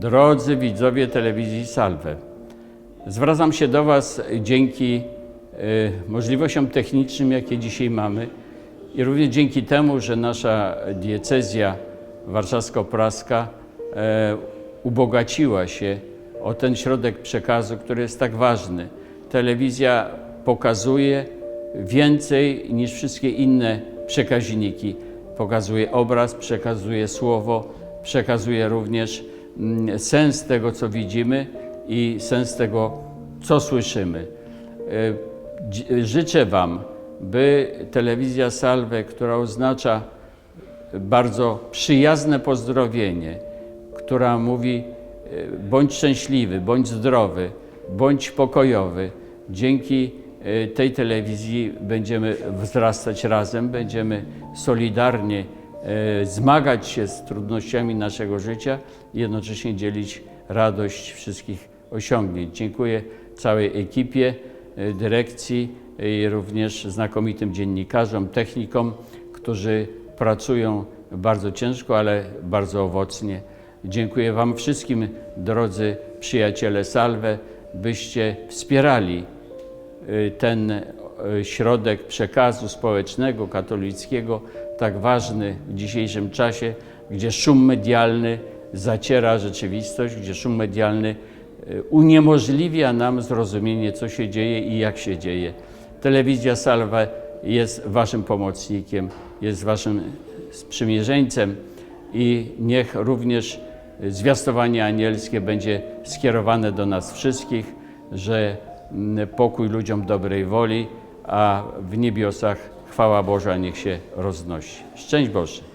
Drodzy widzowie telewizji Salve, zwracam się do Was dzięki y, możliwościom technicznym, jakie dzisiaj mamy i również dzięki temu, że nasza diecezja warszawsko-praska e, ubogaciła się o ten środek przekazu, który jest tak ważny. Telewizja pokazuje więcej niż wszystkie inne przekaźniki. Pokazuje obraz, przekazuje słowo, przekazuje również sens tego, co widzimy i sens tego, co słyszymy. E, Życzę Wam, by telewizja Salve, która oznacza bardzo przyjazne pozdrowienie, która mówi e, bądź szczęśliwy, bądź zdrowy, bądź pokojowy. Dzięki e, tej telewizji będziemy wzrastać razem, będziemy solidarnie zmagać się z trudnościami naszego życia i jednocześnie dzielić radość wszystkich osiągnięć. Dziękuję całej ekipie, e, dyrekcji i również znakomitym dziennikarzom, technikom, którzy pracują bardzo ciężko, ale bardzo owocnie. Dziękuję Wam wszystkim, drodzy przyjaciele Salve, byście wspierali ten środek przekazu społecznego, katolickiego, tak ważny w dzisiejszym czasie, gdzie szum medialny zaciera rzeczywistość, gdzie szum medialny y, uniemożliwia nam zrozumienie, co się dzieje i jak się dzieje. Telewizja Salve jest Waszym pomocnikiem, jest Waszym sprzymierzeńcem i niech również zwiastowanie anielskie będzie skierowane do nas wszystkich, że pokój ludziom dobrej woli, a w niebiosach chwała Boża niech się roznosi. Szczęść Boże!